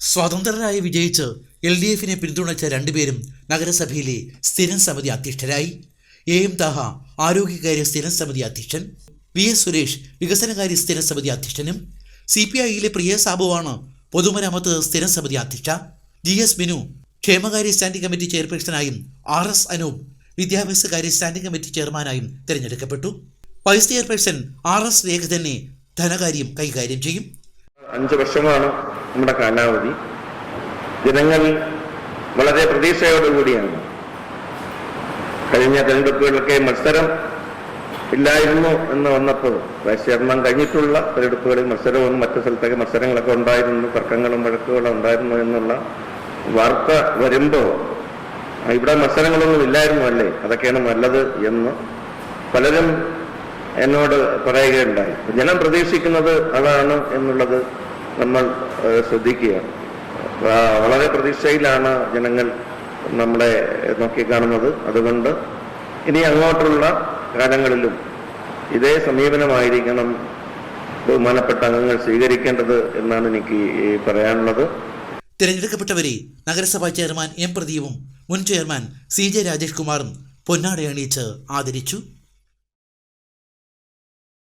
സ്വതന്ത്രരായി വിജയിച്ച് L D എഫിനെ പിന്തുണച്ച രണ്ടുപേരും നഗരസഭയിലെ സ്ഥിരം സമിതി അധ്യക്ഷരായി. എ എം താഹ ആരോഗ്യകാര്യ സ്ഥിരം സമിതി അധ്യക്ഷൻ. വി എസ് സുരേഷ് വികസനകാര്യ സ്ഥിരം സമിതി അധ്യക്ഷനും. സി പി ഐയിലെ പ്രിയ സാബുവാണ് പൊതുമരാമത്ത് സ്ഥിരം സമിതി അധ്യക്ഷ. ജി എസ് ബിനു ക്ഷേമകാര്യ സ്റ്റാൻഡിംഗ് കമ്മിറ്റി ചെയർപേഴ്സണായും ആർ എസ് അനൂപ് വിദ്യാഭ്യാസകാര്യ സ്റ്റാൻഡിംഗ് കമ്മിറ്റി ചെയർമാനായും തിരഞ്ഞെടുക്കപ്പെട്ടു. Vice chairperson R S Rekha തന്നെ ധനകാര്യം കൈകാര്യം ചെയ്യും. അഞ്ച് വർഷമാണ് നമ്മുടെ കാലാവധി. ജനങ്ങൾ വളരെ പ്രതീക്ഷയോടുകൂടിയാണ്. കഴിഞ്ഞ തെരഞ്ഞെടുപ്പുകളിലൊക്കെ മത്സരം ഇല്ലായിരുന്നു എന്ന് വന്നപ്പോൾ വൈസ് ചെയർമാൻ കഴിഞ്ഞിട്ടുള്ള തെരഞ്ഞെടുപ്പുകളിൽ മത്സരവും മറ്റു സ്ഥലത്തൊക്കെ മത്സരങ്ങളൊക്കെ ഉണ്ടായിരുന്നു തർക്കങ്ങളും വഴക്കുകളും ഉണ്ടായിരുന്നു എന്നുള്ള വാർത്ത വരുമ്പോൾ ഇവിടെ മത്സരങ്ങളൊന്നും ഇല്ലായിരുന്നു അല്ലേ? അതൊക്കെയാണ് നല്ലത് എന്ന് പലരും എന്നോട് പറയുകയുണ്ടായി. ജനം പ്രതീക്ഷിക്കുന്നത് അതാണ് എന്നുള്ളത് നമ്മൾ ശ്രദ്ധിക്കുക. വളരെ പ്രതീക്ഷയിലാണ് ജനങ്ങൾ നമ്മളെ നോക്കിക്കാണുന്നത്. അതുകൊണ്ട് ഇനി അങ്ങോട്ടുള്ള കാലങ്ങളിലും ഇതേ സമീപനമായിരിക്കണം ബഹുമാനപ്പെട്ട അംഗങ്ങൾ സ്വീകരിക്കേണ്ടത് എന്നാണ് എനിക്ക് പറയാനുള്ളത്. തിരഞ്ഞെടുക്കപ്പെട്ടവരെ നഗരസഭാ ചെയർമാൻ എം പ്രദീപും മുൻ ചെയർമാൻ സി ജെ രാജേഷ് കുമാറും പൊന്നാടയണിയിച്ച് ആദരിച്ചു.